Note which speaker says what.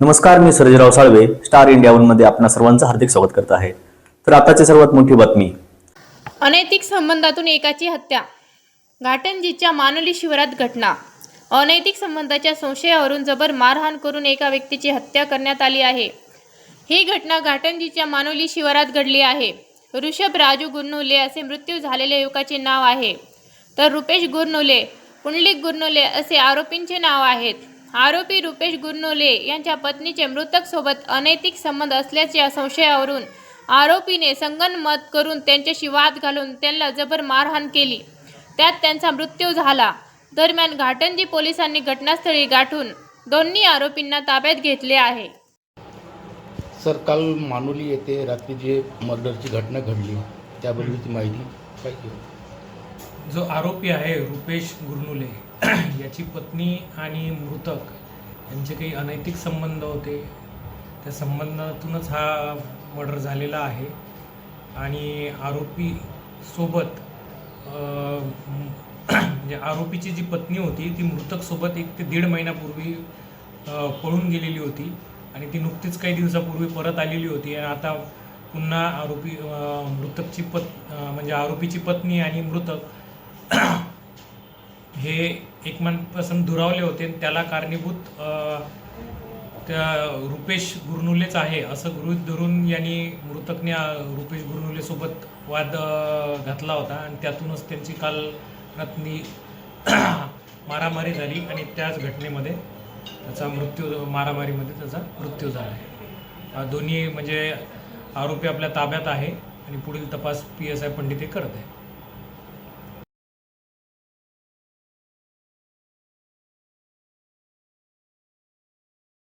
Speaker 1: नमस्कार मी Sarjerao Salve star India वनमध्ये आपणा सर्वांचं हार्दिक स्वागत करत आहे. तर आताची सर्वात मोठी बातमी.
Speaker 2: अनैतिक संबंधातून एकाची हत्या घाटंजीच्या मानोली शिवारात घटना. अनैतिक संबंधाच्या संशयावरून जबर मारहाण करून एका व्यक्तीची हत्या करण्यात आली आहे. ही घटना घाटंजीच्या मानोली शिवारात घडली आहे. ऋषभ राजू गुरनुले असे मृत्यू झालेल्या युवकाचे नाव आहे. तर रुपेश गुरनुले पुंडलिक गुरनुले असे आरोपींचे नाव आहेत. आरोपी रुपेश गुरनुले यांच्या पत्नीचे मृतक सोबत अनैतिक संबंध असल्याच्या संशयावरून आरोपीने संगनमत करून त्यांच्याशी वाद घालून त्यांना जबर मारहाण केली. त्यात त्यांचा मृत्यू झाला. दरम्यान घाटंजी पोलिसांनी घटनास्थळी गाठून दोन्ही आरोपींना ताब्यात घेतले आहे.
Speaker 3: सर काल मानोली येथे रात्री जे मर्डरची घटना घडली त्याबद्दलची माहिती पाहिजे
Speaker 4: जो आरोपी आहे रुपेश गुरनुले याची पत्नी आणि मृतक यांचे काही अनैतिक संबंध होते. त्या संबंधातूनच हा मर्डर झालेला आहे. आणि आरोपी सोबत म्हणजे आरोपीची जी पत्नी होती ती मृतकसोबत एक ते दीड महिन्यापूर्वी पळून गेलेली होती. आणि ती नुकतीच काही दिवसापूर्वी परत आलेली होती. आणि आता पुन्हा आरोपी मृतकची पत् म्हणजे आरोपीची पत्नी आणि मृतक हे एकमेकांपासून दुरावले होते. त्याला कारणीभूत त्या रुपेश गुरनुलेच आहे असं गृहित धरून यांनी मृतकने रुपेश गुरनुलेसोबत वाद घातला होता. आणि त्यातूनच त्यांची काल रत्नी मारामारी झाली आणि त्याच घटनेमध्ये त्याचा मृत्यू मारामारीमध्ये त्याचा मृत्यू झाला आहे. दोन्ही म्हणजे आरोपी आपल्या ताब्यात आहे आणि पुढील तपास पी एस आय पंडित हे करत आहे.